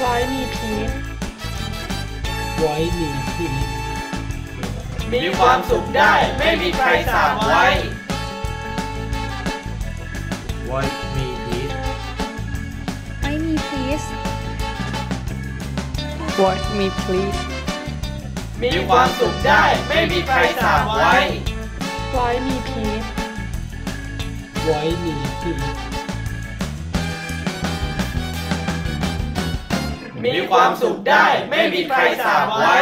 Fly me please ไว้มีพีชมีความสุขได้ไม่มีใครสั่งไว้ ไว้มีพีชไม่มี please What me please มีความสุขได้ไม่มีใครสั่งไว้ Fly me please ไว้มีพีช มีความสุขได้ไม่มีใครสาบไว้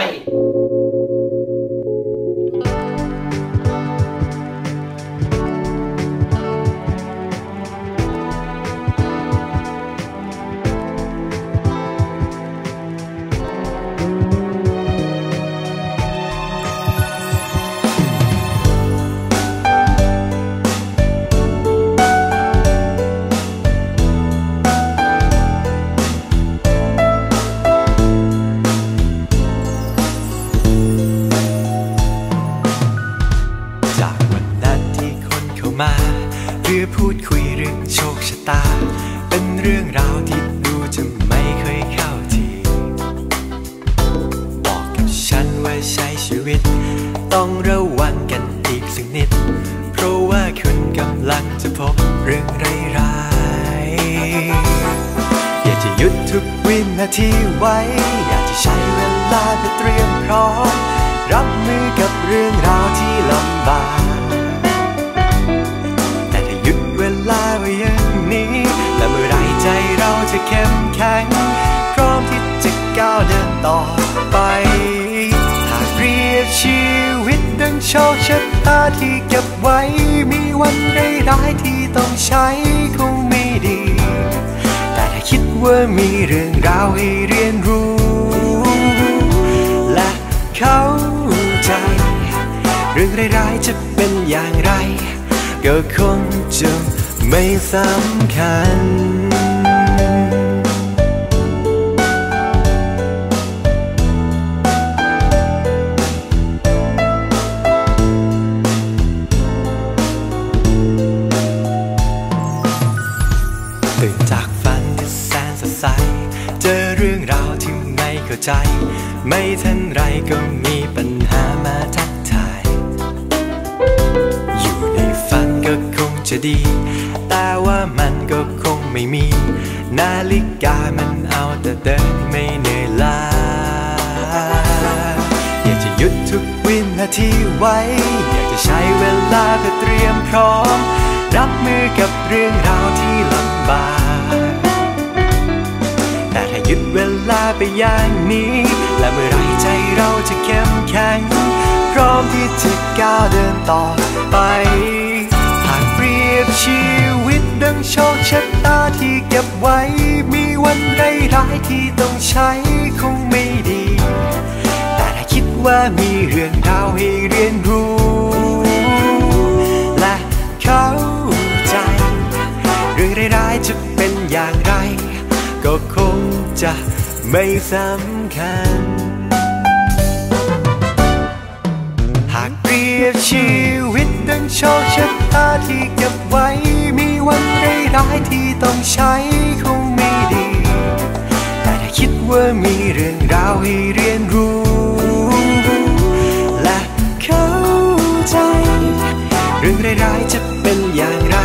ที่เก็บไว้ มีวันร้ายๆที่ต้องใช้คงไม่ดี แต่ถ้าคิดว่ามีเรื่องราวให้เรียนรู้ และเข้าใจ เรื่องร้ายๆจะเป็นอย่างไร ก็คงจะไม่สำคัญ ใจ ไม่ทันไรก็มีปัญหามาทักทาย อยู่ในฝันก็คงจะดี แต่ว่ามันก็คงไม่มี นาฬิกามันเอาแต่เดินไม่เหนื่อยล้าอยากจะหยุดทุกวินาทีไว้ อยากจะใช้เวลาเพื่อเตรียมพร้อม รับมือกับเรื่องราวที่ลำบาก หยุดเวลาไปอย่างนี้ และเมื่อไรใจเราจะเข้มแข็ง พร้อมที่จะก้าวเดินต่อไปหากเปรียบชีวิตดังโชคชะตาที่เก็บไว้ มีวันร้ายๆที่ต้องใช้คงไม่ดี แต่ถ้าคิดว่ามีเรื่องราวให้เรียนรู้ จะไม่สำคัญ หากเปรียบชีวิตดังโชคชะตาที่เก็บไว้ มีวันร้ายๆที่ต้องใช้คงไม่ดี แต่ถ้าคิดว่ามีเรื่องราวให้เรียนรู้ และเข้าใจ เรื่องร้ายๆจะเป็นอย่างไร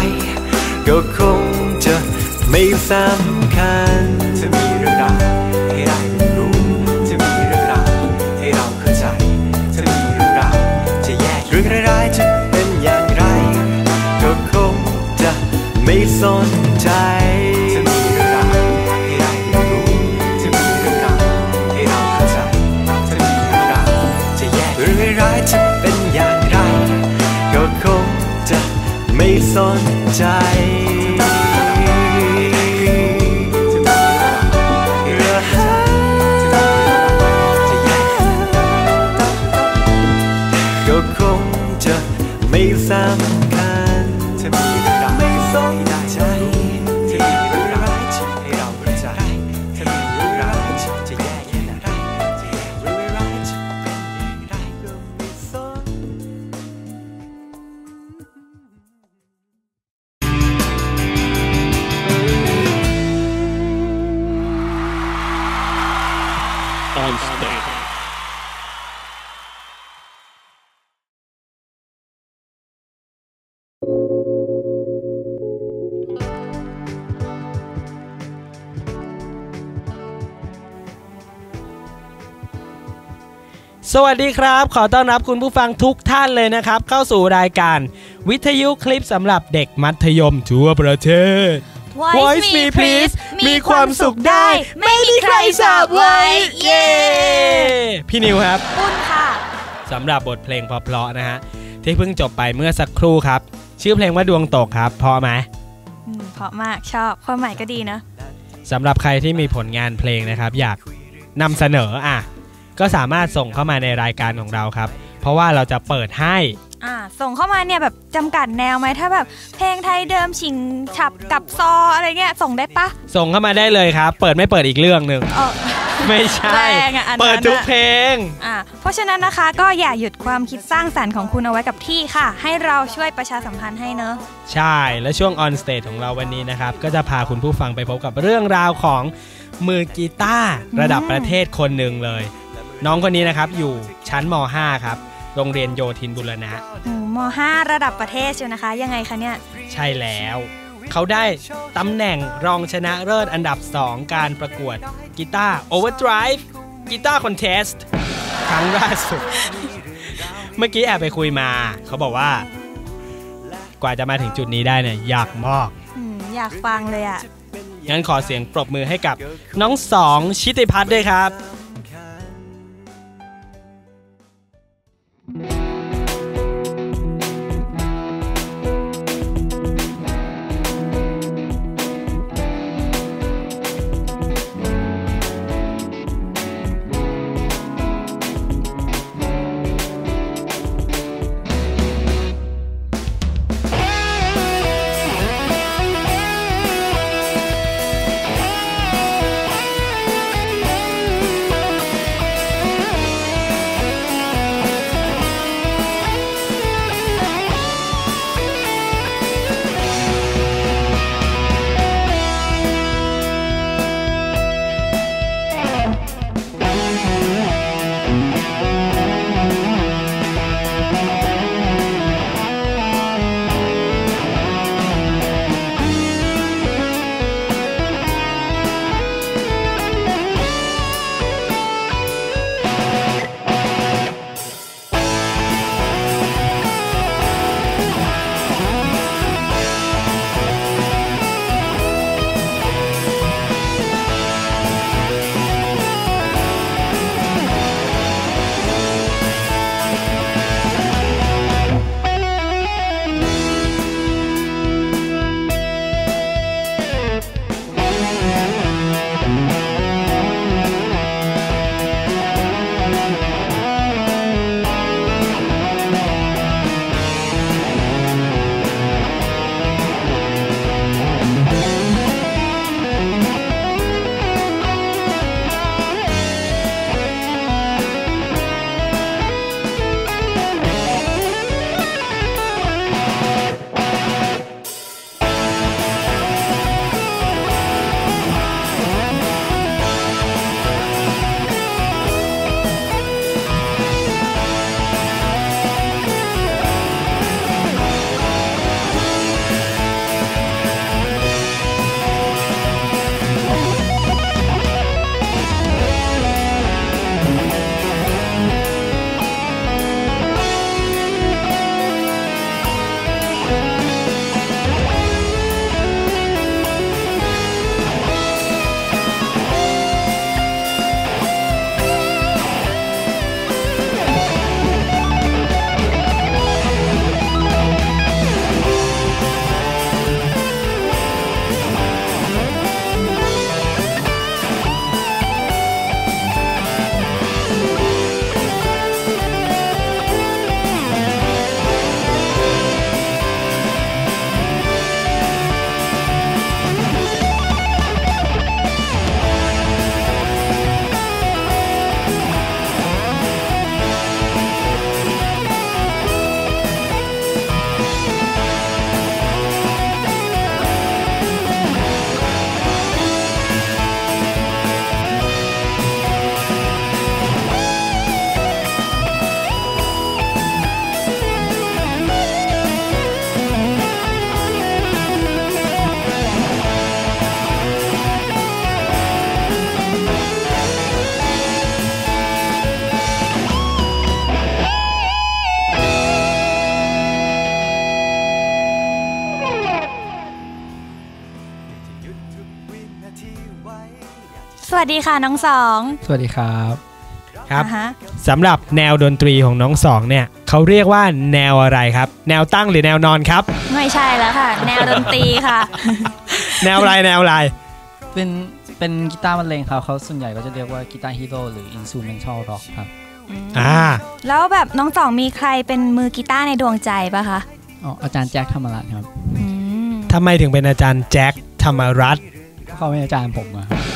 ก็คงจะไม่สำคัญ ร้ายๆจะเป็นอย่างไร ก็คงจะไม่สนใจ สวัสดีครับ ขอต้อนรับคุณผู้ฟังทุกท่านเลยนะครับ เข้าสู่รายการ วิทยุคลิปสำหรับเด็กมัธยมทั่วประเทศ Voice me please มีความสุขได้ ไม่มีใครสาบไว้ เย้พี่นิวครับปุ้นค่ะสำหรับบทเพลงเพราะๆนะฮะ ที่เพิ่งจบไปเมื่อสักครู่ครับ ชื่อเพลงว่าดวงตกครับเพราะไหมอืมเพราะมากชอบความหมายก็ดีเนอะสำหรับใครที่มีผลงานเพลงนะครับ อยากนำเสนออะ ก็สามารถส่งเข้ามาในรายการของเราครับ เพราะว่าเราจะเปิดให้อ่าส่งเข้ามาเนี่ยแบบจำกัดแนวไหมถ้าแบบเพลงไทยเดิมชิงฉับกับซออะไรเงี้ยส่งได้ปะส่งเข้ามาได้เลยครับ เปิดไม่เปิดอีกเรื่องหนึ่งเออ ไม่ใช่ แรงอะอันนั้นอะ เปิดทุกเพลง อ่าเพราะฉะนั้นนะคะก็อย่าหยุดความคิดสร้างสรรค์ของคุณเอาไว้กับที่ค่ะ ให้เราช่วยประชาสัมพันธ์ให้เนอะใช่ และช่วง on stage ของเราวันนี้นะครับ ก็จะพาคุณผู้ฟังไปพบกับเรื่องราวของมือกีตาร์ระดับประเทศคนหนึ่งเลย น้องคนนี้นะครับอยู่ชั้นม .5 ครับโรงเรียนโยธินบุรณะโอ้ม 5 ระดับประเทศเชียวนะคะ ยังไงคะเนี่ย ใช่แล้ว เขาได้ตำแหน่งรองชนะเลิศอันดับ 2 การประกวดกีตาร์ Overdrive กีตาร์คอนเทสต์ครั้งล่าสุด เมื่อกี้แอบไปคุยมา เขาบอกว่า กว่าจะมาถึงจุดนี้ได้เนี่ยยากมากอืมอยากฟังเลยอะ งั้นขอเสียงปรบมือให้กับน้องสองชิติพัฒน์ด้วยครับ「 วัสดีค่ะน้องสอง สวัสดีครับครับอ่าฮะสำหรับแนวดนตรีของน้องสองเนี่ยเขาเรียกว่าแนวอะไรครับ แนวตั้งหรือแนวนอนครับ ไม่ใช่แล้วค่ะ แนวดนตรีค่ะ แนวอะไรแนวอะไรเป็นเป็นกีตาร์บรรเลงครับเขาส่วนใหญ่ก็จะเรียกว่ากีตาร์ฮีโร่หรืออินส u เมนทัลร็อกครับอ่าแล้วแบบน้องสองมีใครเป็นมือกีตาร์ในดวงใจปะคะอ๋ออาจารย์แจ็คธรรมรัตน์ครับอืมทำไมถึงเป็นอาจารย์แจ็คธรรมรัตน์เขาเป็นอาจารย์ผมอะครับอ่า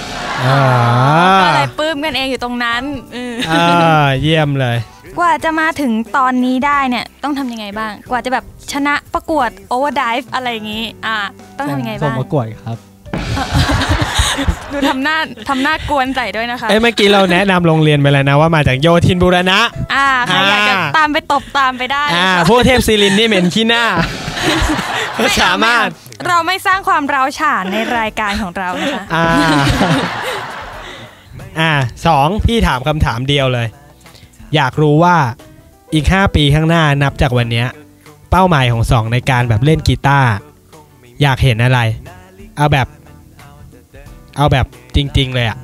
ก็เลยปลื้มกันเองอยู่ตรงนั้นเอออ่าเยี่ยมเลย กว่าจะมาถึงตอนนี้ได้เนี่ยต้องทำยังไงบ้าง กว่าจะแบบชนะประกวดโอเวอร์ดิฟอะไรอย่างงี้ อ่า ต้องทำยังไงส่บ้างงประกวดครับดูทำหน้าทำหน้ากวนใส่ด้วยนะคะ เอ้ยเมื่อกี้เราแนะนำโรงเรียนไปแล้วนะว่ามาจากโยธินบูรณะ อ่าใครอยากจะอ่าตามไปตบตามไปได้ อ่านะคะพวกเทพศิรินนี่เหม็นขี้หน้าก็สามารถ เราไม่สร้างความร้าวฉานในรายการของเรานะคะอ่าอ่าสองพี่ถามคำถามเดียวเลย อยากรู้ว่าอีก 5 ปีข้างหน้านับจากวันเนี้ย เป้าหมายของสองในการแบบเล่นกีตาร์อยากเห็นอะไร เอาแบบ เอาแบบจริง ๆ เลยอะ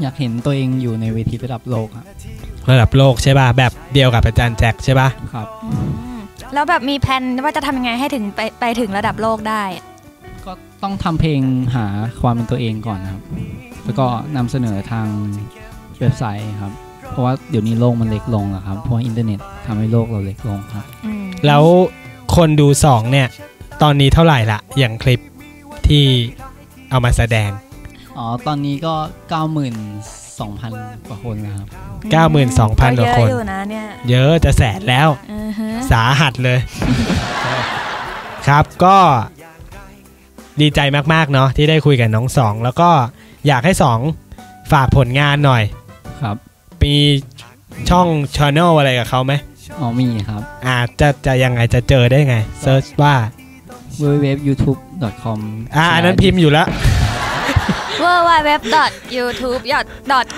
อยากเห็นตัวเองอยู่ในเวทีระดับโลกครับระดับโลกใช่ป่ะแบบเดียวกับอาจารย์แจ็คใช่ป่ะครับอืม แล้วแบบมีแผนว่าจะทำยังไงให้ถึงไปไปถึงระดับโลกได้ ก็ต้องทำเพลงหาความเป็นตัวเองก่อนนะครับ แล้วก็นำเสนอทางเว็บไซต์ครับ เพราะว่าเดี๋ยวนี้โลกมันเล็กลงแล้วครับ เพราะว่าอินเทอร์เน็ตทำให้โลกเราเล็กลงครับ อืมแล้วคนดูสองเนี่ย ตอนนี้เท่าไหร่ละอย่างคลิปที่เอามาแสดง อ๋อ ตอนนี้ก็ 92,000 กว่าคนนะครับ 92,000ก็กว่าเยคอะนอยู่นะเนี่ย เยอะจะแสนแล้วอือฮะสาหัสเลย ครับก็ดีใจมากๆเนาะที่ได้คุยกับน้องสอง แล้วก็อยากให้สองฝากผลงานหน่อย ครับมีช่องช n น e l อะไรกับเขาไหมอ๋อมีครับ อ่าจะจะยังไงจะเจอได้ไงเซิร์ชว่า www.youtube.com อ่าอันนั้นพิมพ์อยู่แล้ว w w w y o u t u b e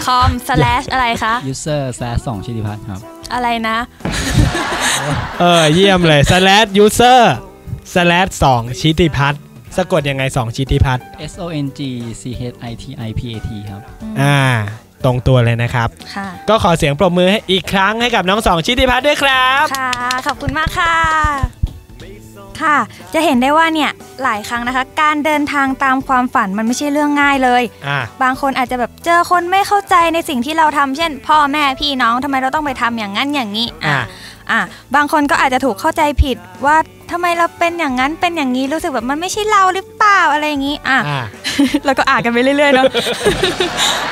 c o m อะไรคะ user slash สองชิติพัฒน์ครับ อะไรนะ เออเยี่ยมเลย slash user slash 2ชิติพัฒน์สะกดยังไง2ชิติพัฒน์ S O N G C H I T I P A T ครับ อ่า ตรงตัวเลยนะครับค่ะก็ขอเสียงปรบมือให้อีกครั้งให้กับน้องสองชิติพัฒน์ด้วยครับ ค่ะ ขอบคุณมากค่ะ ค่ะ จะเห็นได้ว่าเนี่ยหลายครั้งนะคะ การเดินทางตามความฝันมันไม่ใช่เรื่องง่ายเลยอ่าบางคนอาจจะแบบเจอคนไม่เข้าใจในสิ่งที่เราทำเช่น พ่อแม่พี่น้องทำไมเราต้องไปทำอย่างนั้นอย่างนี้อ่าอะอะบางคนก็อาจจะถูกเข้าใจผิดว่าทำไมเราเป็นอย่างนั้นเป็นอย่างนี้รู้สึกแบบมันไม่ใช่เราหรือเปล่าอะไรอย่างนี้อะอ่าแล้วก็อ่านกันไปเรื่อยๆเนาะ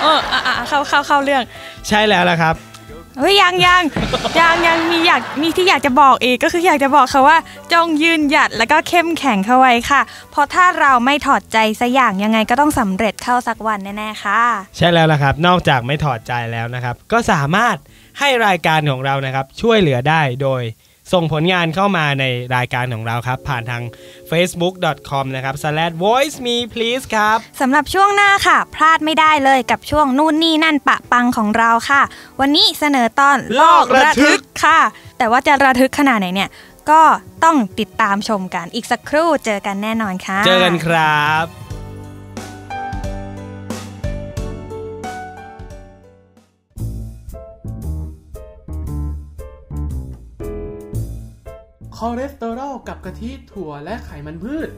เอออะอะเข้าเข้าเข้าเรื่อง ใช่แล้วละครับ เฮ้ยยังยังยังยังมีอยากมีที่อยากจะบอกอีกก็คืออยากจะบอกเขาว่า จงยืนหยัดแล้วก็เข้มแข็งเข้าไว้ค่ะ เพราะถ้าเราไม่ถอดใจสักอย่างยังไงก็ต้องสำเร็จเข้าสักวันแน่ๆค่ะ ใช่แล้วละครับ นอกจากไม่ถอดใจแล้วนะครับ ก็สามารถให้รายการของเรานะครับ ช่วยเหลือได้โดย ส่งผลงานเข้ามาในรายการของเราครับ ผ่านทาง facebook.com นะครับ slash voice me please ครับสำหรับช่วงหน้าค่ะ พลาดไม่ได้เลยกับช่วงนู่นนี่นั่นปะปังของเราค่ะ วันนี้เสนอตอนโลกระทึกค่ะ แต่ว่าจะระทึกขนาดไหนเนี่ย ก็ต้องติดตามชมกันอีกสักครู่เจอกันแน่นอนค่ะ เจอกันครับ คอเลสเตอรอลกับกะทิถั่วและไขมันพืช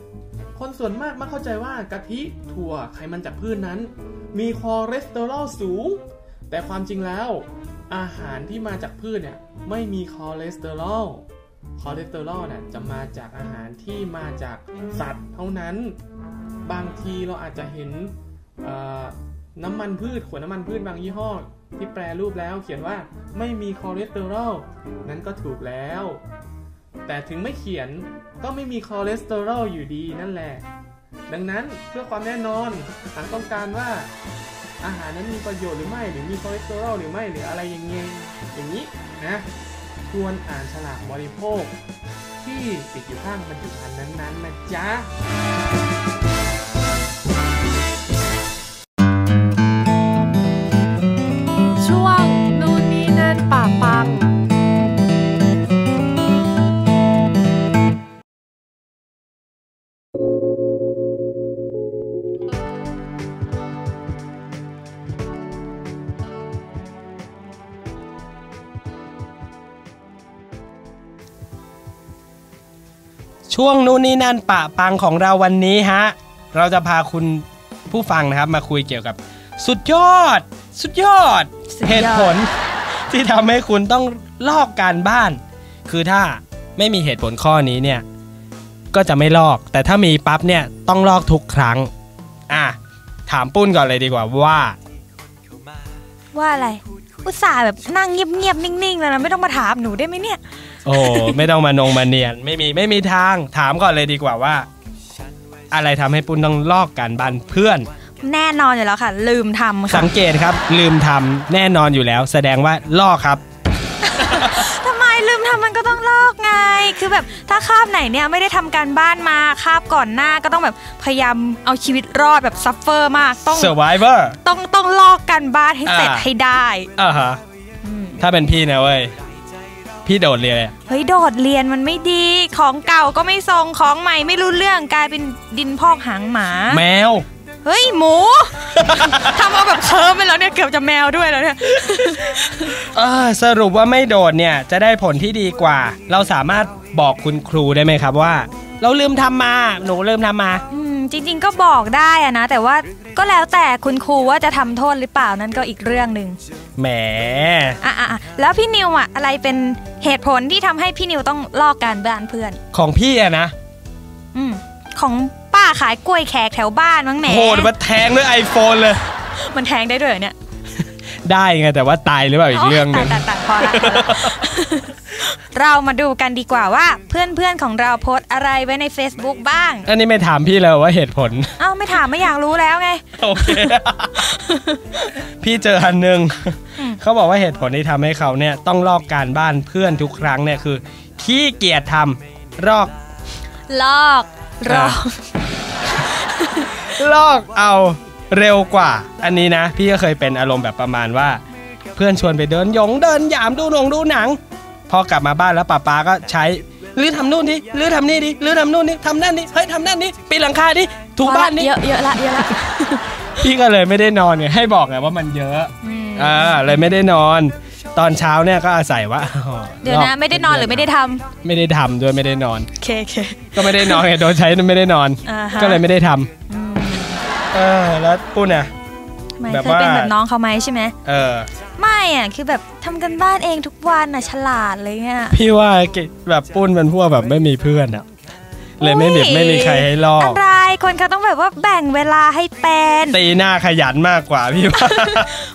คนส่วนมากมักเข้าใจว่ากะทิถั่วไขมันจากพืชนนั้น มีคอเลสเตอรอลสูง แต่ความจริงแล้ว อาหารที่มาจากพืชเนี่ยไม่มีคอเลสเตอรอลคอเลสเตอรอลเนี่ยจะมาจากอาหารที่มาจากสัตว์เท่านั้น บางทีเราอาจจะเห็นน้ำมันพืชขวดน้ำมันพืชบางยี่ห้อ ที่แปรรูปแล้วเขียนว่าไม่มีคอเลสเตอรอลนั้นก็ถูกแล้ว แต่ถึงไม่เขียนก็ไม่มีคอเลสเตอรอลอยู่ดีนั่นแหละ ดังนั้นเพื่อความแน่นอนหากต้องการว่าอาหารนั้นมีประโยชน์หรือไม่หรือมีคอเลสเตอรอลหรือไม่หรืออะไรอย่างเงี้ยอย่างนี้นะควรอ่านฉลากบริโภค ที่ติดอยู่ข้างบรรจุภัณฑ์นั้นๆนะจ๊ะ ช่วงนู้นนี่นั่นปะปังของเราวันนี้ฮะ เราจะพาคุณผู้ฟังนะครับมาคุยเกี่ยวกับ สุดยอด สุดยอด สุดยอด เหตุผลที่ทำให้คุณต้องลอกการบ้าน คือถ้าไม่มีเหตุผลข้อนี้เนี่ย ก็จะไม่ลอก แต่ถ้ามีปั๊บเนี่ยต้องลอกทุกครั้ง อะ ถามปุ้นก่อนเลยดีกว่าว่า ว่าอะไร อุตส่าห์แบบนั่งเงียบๆ นิ่งๆ แล้วนะไม่ต้องมาถามหนูได้ไหมเนี่ย โอ้ไม่ต้องมานงมาเนียน ไม่มีไม่มีทางถามก่อนเลยดีกว่าว่า อะไรทำให้ปุ้นต้องลอกการบ้านเพื่อน แน่นอนอยู่แล้วค่ะ ลืมทำค่ะสังเกตครับ ลืมทำแน่นอนอยู่แล้ว แสดงว่าลอกครับทำไมลืมทำมันก็ต้องลอกไง คือแบบถ้าคาบไหนเนี่ยไม่ได้ทำการบ้านมาคาบก่อนหน้าก็ต้องแบบพยายามเอาชีวิตรอดแบบซัฟเฟอร์มากต้อง survivor ต้องต้องลอกการบ้านให้เสร็จอ่าให้ได้อ่าฮะอืมถ้าเป็นพี่นะเว้ย พี่โดดเรียนเลยเฮ้ยโดดเรียนมันไม่ดี ของเก่าก็ไม่ทรงของใหม่ไม่รู้เรื่องกลายเป็นดินพอกหางหมา แมว เฮ้ยหมูทำเอาแบบเคิร์มไปแล้วเนี่ยเกือบจะแมวด้วยแล้วเนี่ยเออสรุปว่าไม่โดดเนี่ยจะได้ผลที่ดีกว่า เราสามารถบอกคุณครูได้ไหมครับว่า เราลืมทำมา หนูลืมทำมาอืม จริง ๆ ก็บอกได้อะนะ แต่ว่าก็แล้วแต่คุณครูว่าจะทำโทษหรือเปล่านั่นก็อีกเรื่องหนึ่งแหม อะอะอะแล้วพี่นิวอะอะไรเป็นเหตุผลที่ทำให้พี่นิวต้องลอกการบ้านเพื่อน ของพี่อะนะ อืมของป้าขายกล้วยแขกแถวบ้านมั้งแหมโหดมาแทงด้วย iPhone เลย มันแทงได้ด้วยเหรอเนี่ยได้ไงแต่ว่าตายหรือเปล่าอีกเรื่องหนึง ตัดตัดพอละ เรามาดูกันดีกว่าว่า เพื่อนๆของเราโพสต์อะไรไว้ใน Facebook บ้าง อันนี้ไม่ถามพี่เลยว่าเหตุผล เอ้าไม่ถามไม่อยากรู้แล้วไง โอเค พี่เจออันหนึ่งอืมเขาบอกว่าเหตุผลที่ทำให้เขาเนี่ยต้องลอกการบ้านเพื่อนทุกครั้งเนี่ยคือขี้เกียจทำลอก ลอกลอกลอกเอาเร็วกว่า อันนี้นะ พี่ก็เคยเป็นอารมณ์แบบประมาณว่า เพื่อนชวนไปเดินหยงเดินหยามดูหนงดูหนัง พอกลับมาบ้านแล้วป้าป๊าก็ใช้หรือทำนู่นดิหรือทำนี่ดิหรือทำนู่นดิทำนั่นดิเฮ้ยทำนั่นดิปีนหลังคาดิถูบ้านดิเยอะเยอะละเยอะละพี่ก็เลยไม่ได้นอนไงให้บอกไงว่ามันเยอะอืมอ่าเลยไม่ได้นอน ตอนเช้าเนี่ยก็อาศัยว่าอ๋อเดี๋ยวนะไม่ได้นอนหรือไม่ได้ทำไม่ได้ทำด้วยไม่ได้นอนโอเคโอเคก็ไม่ได้นอนไงโดนใช้ไม่ได้นอนอ่าฮะก็เลยไม่ได้ทำอืมเออแล้วปุ้นอะ ไม่แบบเคยเป็นว่าแบบน้องเขาไหมใช่ไหมเออ ไม่อะคือแบบทำกันบ้านเองทุกวันอะฉลาดเลยเนี่ยพี่ว่าแบบปุ้นเป็นพวกแบบไม่มีเพื่อนอะเลยไม่มีอุ๊ยไม่มีใครให้ลอกอะไรคนเขาต้องแบบว่าแบ่งเวลาให้เป็นตีหน้าขยันมากกว่าพี่ว่า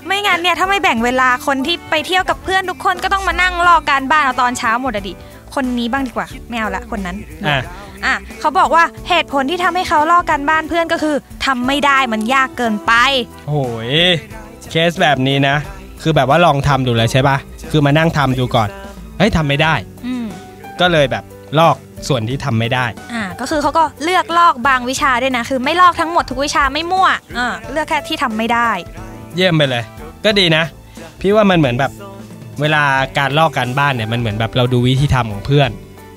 ไม่งั้นเนี่ยถ้าไม่แบ่งเวลาคนที่ไปเที่ยวกับเพื่อนทุกคนก็ต้องมานั่งลอกการบ้านเอาตอนเช้าหมดอะดิคนนี้บ้างดีกว่าไม่เอาละคนนั้นอะ อะเขาบอกว่าเหตุผลที่ทำให้เขาลอกการบ้านเพื่อนก็คือทำไม่ได้มันยากเกินไปโอ้ยเคสแบบนี้นะ คือแบบว่าลองทำดูเลยใช่ปะคือมานั่งทำดูก่อนเฮ้ยทำไม่ได้อืมก็เลยแบบลอกส่วนที่ทำไม่ได้ อ่า ก็คือเขาก็เลือกลอกบางวิชาด้วยนะ คือไม่ลอกทั้งหมดทุกวิชาไม่มั่วอ่าเลือกแค่ที่ทำไม่ได้ เยี่ยมไปเลย ก็ดีนะ พี่ว่ามันเหมือนแบบเวลาการลอกการบ้านเนี่ยมันเหมือนแบบเราดูวิธีทำของเพื่อน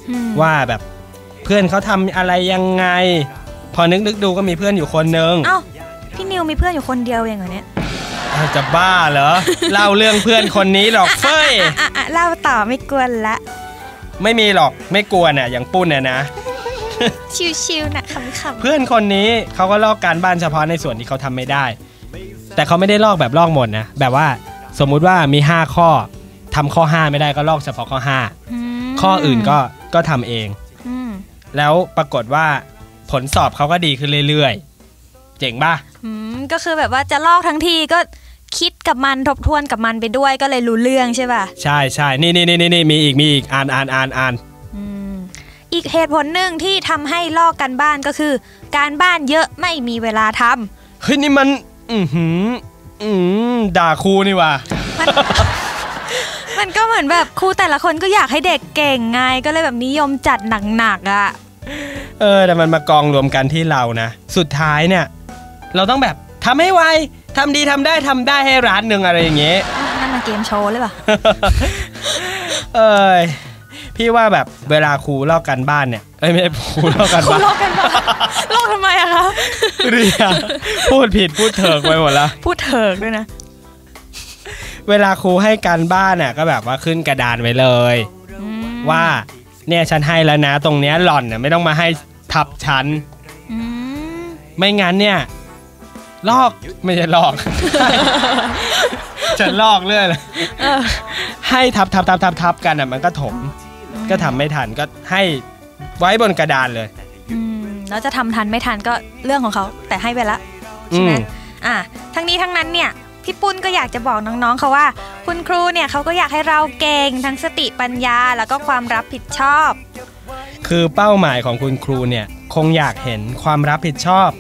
อืมว่าแบบ เพื่อนเขาทำอะไรยังไง พอนึกนึกดูก็มีเพื่อนอยู่คนนึงเอ้าพี่นิวมีเพื่อนอยู่คนเดียวเองเหรอเนี่ยอ้าวจะบ้าเหรอ เล่าเรื่องเพื่อนคนนี้หรอกเฟ้ย อะอะเล่าต่อไม่กวนละ ไม่มีหรอกไม่กลัวน่ะอย่างปุ้นน่ะนะ ชิวๆนะขำเพื่อนคนนี้เขาก็ลอกการบ้านเฉพาะในส่วนที่เขาทำไม่ได้ แต่เขาไม่ได้ลอกแบบลอกหมดนะ แบบว่าสมมุติว่ามี 5 ข้อทำข้อ 5 ไม่ได้ก็ลอกเฉพาะข้อๆม5ข้ออื่นก็ก็ทำเองอืม แล้วปรากฏว่าผลสอบเขาก็ดีขึ้นเรื่อยๆ เจ๋งป่ะอืมก็คือแบบว่าจะลอกทั้งทีก็คิดกับมันทบทวนกับมันไปด้วยก็เลยรู้เรื่องใช่ป่ะ ใช่ใช่นี่นี่นี่นี่มีอีกมีอีกอ่านอ่านอ่านอ่านอืมอีกเหตุผลหนึ่งที่ทำให้ลอกกันบ้านก็คือ การบ้านเยอะไม่มีเวลาทำเฮ้ยนี่มัน อือหืออืมด่าครูนี่ว่ะมันมันก็เหมือนแบบครูแต่ละคนก็อยากให้เด็กเก่งไงก็เลยแบบนิยมจัดหนักๆอะ เออแต่มันมากองรวมกันที่เรานะ สุดท้ายเนี่ย เราต้องแบบทำให้ไวทำดีทำได้ทำได้ให้ร้านหนึ่งอะไรอย่างเงี้ยนั่นมันเกมโชว์เลยป่ะเอ้ยพี่ว่าแบบเวลาครูลอกกันบ้านเนี่ยเอ้ยไม่ใช่ครูลอกกันครูบ้านลอกกันบ้านลอกทำไมอะคะเรียพูดผิดพูดเถิกไปหมดละพูดเถิกด้วยนะ เวลาครูให้การบ้านน่ะก็แบบว่าขึ้นกระดานไว้เลยอืมว่า เนี่ยฉันให้แล้วนะ ตรงเนี้ยหล่อนน่ะไม่ต้องมาให้ทับฉันอืมไม่งั้นเนี่ยลอกไม่ใช่ลอก ฉันลอกเรื่อยเลยให้ทับทับทับทับทับกันอะมันก็ถม ก็ทำไม่ทันก็ให้ไว้บนกระดานเลย อืมแล้วจะทำทันไม่ทันก็เรื่องของเขา แต่ให้ไปละใช่ไหมอืมอะทั้งนี้ทั้งนั้นเนี่ย พี่ปุ้นก็อยากจะบอกน้องๆเขาว่า คุณครูเนี่ยเขาก็อยากให้เราเก่งทั้งสติปัญญาแล้วก็ความรับผิดชอบ คือเป้าหมายของคุณครูเนี่ยคงอยากเห็นความรับผิดชอบ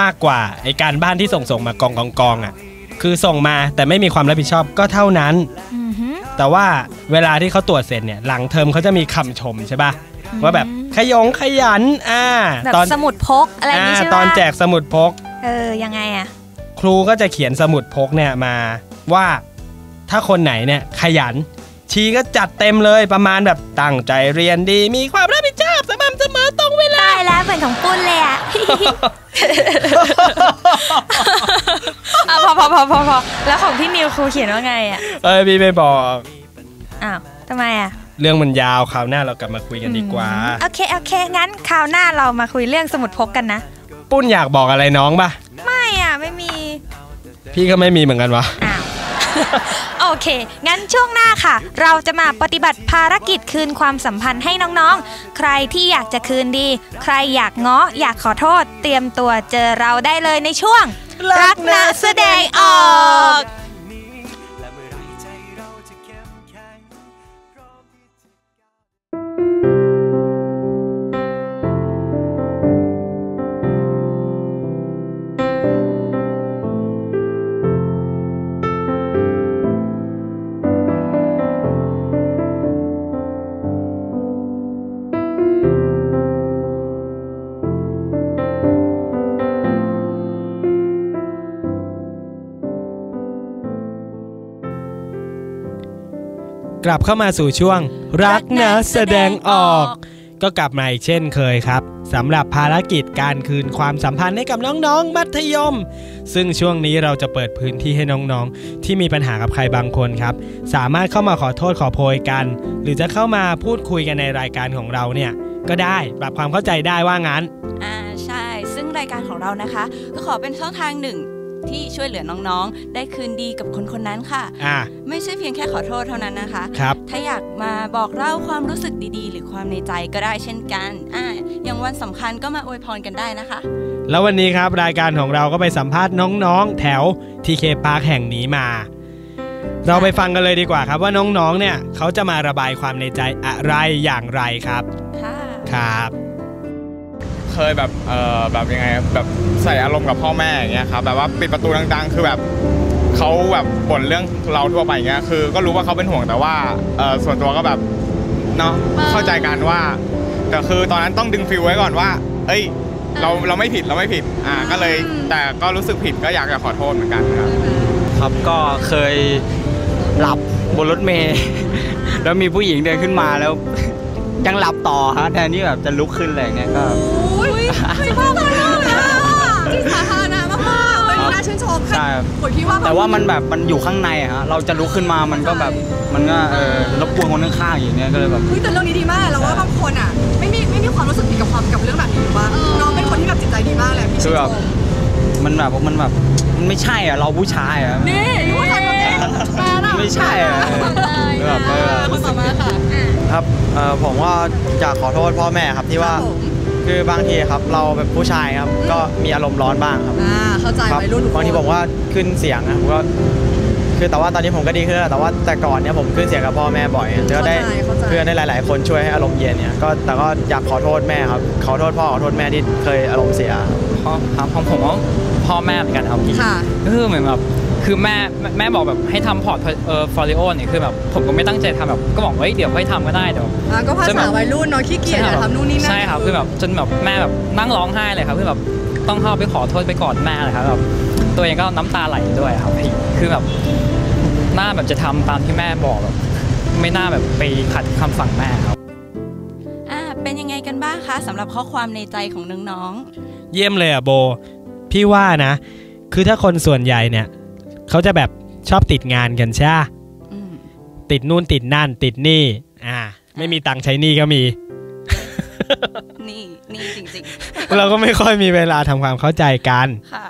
มากกว่าไอการบ้านที่ส่งส่งมากองกองกองอะคือส่งมาแต่ไม่มีความรับผิดชอบก็เท่านั้นอือหือแต่ว่าเวลาที่เขาตรวจเสร็จเนี่ยหลังเทอมเขาจะมีคำชมใช่ปะว่าแบบขยงขยันอ่าแบบตอนสมุดพกอะไรอย่างนี้อ่าใช่ไหมตอนแจกสมุดพก เออยังไงอะ ครูก็จะเขียนสมุดพกเนี่ยมาว่าถ้าคนไหนเนี่ยขยัน ชีก็จัดเต็มเลยประมาณแบบตั้งใจเรียนดี มีความรับผิดชอบสม่ำเสมอตรงเวลาได้แล้วเหมือนของปุ้นเลยอะอะพอพอพอพอพอแล้วของพี่นิวครูเขียนว่าไงอะเอ้ยพี่ไม่บอกอ้าวทำไมอะเรื่องมันยาวคราวหน้าเรากลับมาคุยกันดีกว่า โอเค โอเค งั้นคราวหน้าเรามาคุยเรื่องสมุดพกกันนะ ปุ้นอยากบอกอะไรน้องปะไม่อะ ไม่มี พี่ก็ไม่มีเหมือนกันวะอ้าวโอเค งั้นช่วงหน้าค่ะ เราจะมาปฏิบัติภารกิจคืนความสัมพันธ์ให้น้องๆ ใครที่อยากจะคืนดี ใครอยากง้ออยากขอโทษ เตรียมตัวเจอเราได้เลยในช่วง รักนะแสดงออก กลับเข้ามาสู่ช่วง รักนะแสดงออก ก็กลับมาอีกเช่นเคยครับสำหรับภารกิจการคืนความสัมพันธ์ให้กับน้องๆ มัธยม ซึ่งช่วงนี้เราจะเปิดพื้นที่ให้น้องๆ ที่มีปัญหากับใครบางคนครับ สามารถเข้ามาขอโทษขอโพยกัน หรือจะเข้ามาพูดคุยกันในรายการของเราเนี่ยก็ได้ปรับความเข้าใจได้ว่างั้น อ่าใช่ ซึ่งรายการของเรานะคะ ก็ขอเป็นช่องทางหนึ่ง ที่ช่วยเหลือน้องๆ ได้คืนดีกับคนคนนั้นค่ะอ่าไม่ใช่เพียงแค่ขอโทษเท่านั้นนะคะครับถ้าอยากมาบอกเล่าความรู้สึกดีๆ หรือความในใจก็ได้เช่นกันอ่าอย่างวันสำคัญก็มาอวยพรกันได้นะคะ แล้ววันนี้ครับรายการของเราก็ไปสัมภาษณ์น้องๆ แถว TK Park แห่งนี้มาเราไปฟังกันเลยดีกว่าครับว่าน้องๆ เนี่ยเขาจะมาระบายความในใจอะไรอย่างไรครับ ค่ะ ครับ เคยแบบเออแบบยังไงแบบใส่อารมณ์กับพ่อแม่อย่างเงี้ยครับแบบว่าปิดประตูดังๆ คือแบบเขาแบบบ่นเรื่องเราทั่วไปอย่างเงี้ยคือ ก็รู้ว่าเขาเป็นห่วงแต่ว่าเออส่วนตัวก็แบบเนาะเข้าใจกันว่า แต่คือตอนนั้นต้องดึงฟิลไว้ก่อนว่า เอ้ยเราเราไม่ผิดเราไม่ผิดอ่าก็เลยแต่ก็รู้สึกผิดก็อยากจะขอโทษเหมือนกันครับครับก็เคยหลับบนรถเมล์แล้วมีผู้หญิงเดินขึ้นมาแล้วยังหลับต่อฮะแทนที่แบบจะลุกขึ้นอะไรอย่างเงี้ยก็ ชมใช่ครับผมคิดว่าแต่ว่ามันแบบมันอยู่ข้างในอะฮะเราจะลุกขึ้นมามันก็แบบมันก็เออรบกวนคนข้างๆอย่างเงี้ยก็เลยแบบ เฮ้ยแต่เรื่องนี้ดีมากเราว่าบางคนอะไม่มีไม่มีความรู้สึกผิดกับความกับเรื่องแบบนี้หรือว่าน้องเป็นคนที่แบบจิตใจดีมากเลยพี่คืชื่อนแบบชมมันแบบมันแบบมันไม่ใช่อะเราผู้ชายอะนี่ยูว่าใครคนนี้แฟนอะไม่ใช่อะแบบเออคนต่อมาค่ะ ครับเอ่อผมก็อยากขอโทษพ่อแม่ครับที่ว่าผม คือบางทีครับเราแบบผู้ชายครับก็มีอารมณ์ร้อนบ้างครับอ่าเข้าใจครับวัยรุ่นทุกคนบางทีผมว่าขึ้นเสียงนะผมก็คือแต่ว่าตอนนี้ผมก็ดีขึ้นแล้วแต่ว่าแต่ก่อนเนี่ยผมขึ้นเสียงกับพ่อแม่บ่อยก็ได้เข้าใจเพื่อนได้หลาย ๆ คนช่วยให้อารมณ์เย็นเนี่ยก็แต่ก็อยากขอโทษแม่ครับขอโทษพ่อขอโทษแม่ที่เคยอารมณ์เสีย พ่อครับของผมว่าพ่อแม่เหมือนกันครับพี่ค่ะ ก็คือเหมือนแบบ คือแม่แม่แม่บอกแบบให้ทำพอร์ตเอ่อฟอริโอเนี่ยคือแบบผมก็ไม่ตั้งใจทำแบบก็บอกเฮ้ยเดี๋ยวค่อยทำก็ได้เดี๋ยวอ่าก็ภาษาวัยรุ่นเนาะขี้เกียจอย่าทำนู่นนี่นั่นใช่ครับคือแบบจนแบบแม่แบบนั่งร้องไห้เลยครับคือแบบต้องเข้าไปขอโทษไปกอดแม่เลยครับแบบตัวเองก็น้ำตาไหลด้วยครับพี่คือแบบหน้าแบบจะทำตามที่แม่บอกแบบไม่น่าแบบไปขัดคำสั่งแม่ครับอ่าเป็นยังไงกันบ้างคะสำหรับข้อความในใจของน้องเยี่ยมเลยอะโบ พี่ว่านะ คือถ้าคนส่วนใหญ่เนี่ย เขาจะแบบชอบติดงานกันใช่ปะๆอืมติดนู่นติดนั่น ติดนี่ อ่า ไม่มีตังค์ใช้หนี้ก็มี นี่นี่จริงเราก็ไม่ค่อยมีเวลาทำความเข้าใจกันๆค่ะ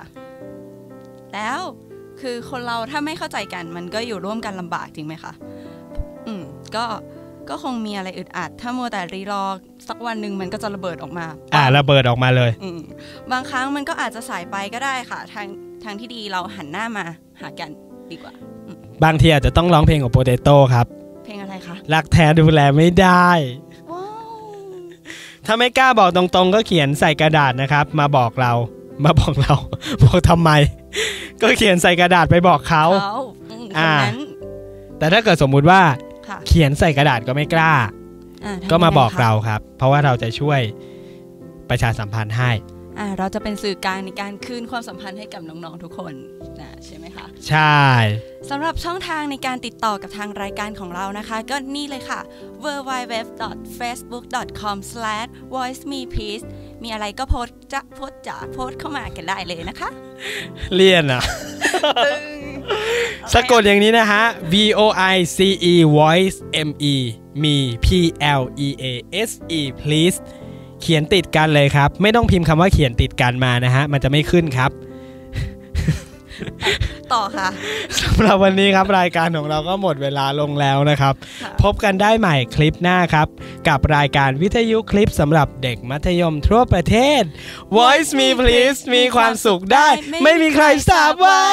แล้วคือคนเราถ้าไม่เข้าใจกันมันก็อยู่ร่วมกันลำบากจริงไหมคะอืมก็ก็คงมีอะไรอึดอัด ถ้ามัวแต่รีรอสักวันหนึ่งมันก็จะระเบิดออกมา อ่าระเบิดออกมาเลย อืมบางครั้งมันก็อาจจะสายไปก็ได้ค่ะ ทาง ทางที่ดีเราหันหน้ามาหากันดีกว่า บางทีอาจจะต้องร้องเพลงของโปเตโต้ครับ เพลงอะไรคะรักแท้ดูแลไม่ได้ถ้าไม่กล้าบอกตรงๆ ก็เขียนใส่กระดาษนะครับ มาบอกเรา มาบอกเรา บอกทำไม ก็เขียนใส่กระดาษไปบอกเขาเขาอืมคนอ่านั้นแต่ถ้าเกิดสมมุติว่าค่ะเขียนใส่กระดาษก็ไม่กล้าอ่าทำก็มายังไงบอกคะเราครับ เพราะว่าเราจะช่วยประชาสัมพันธ์ให้อ่า เราจะเป็นสื่อกลางในการคืนความสัมพันธ์ให้กับน้องๆทุกคนนะใช่ไหมคะ ใช่สำหรับช่องทางในการติดต่อกับทางรายการของเรานะคะ ก็นี่เลยค่ะ www.facebook.com/voicemepeace มีอะไรก็โพสต์จะโพสต์จะโพสต์เข้ามากันได้เลยนะคะ เลียนอะสะกดอย่างนี้นะฮะ V O I C E voice M E มี P L E A S E please เขียนติดกันเลยครับ ไม่ต้องพิมพ์คำว่าเขียนติดกันมานะฮะ มันจะไม่ขึ้นครับ ต่อค่ะสำหรับวันนี้ครับรายการของเราก็หมดเวลาลงแล้วนะครับ พบกันได้ใหม่คลิปหน้าครับ กับรายการวิทยุคลิปสำหรับเด็กมัธยมทั่วประเทศ Voice me please มีความสุขได้ ไม่มีใครสาบไว้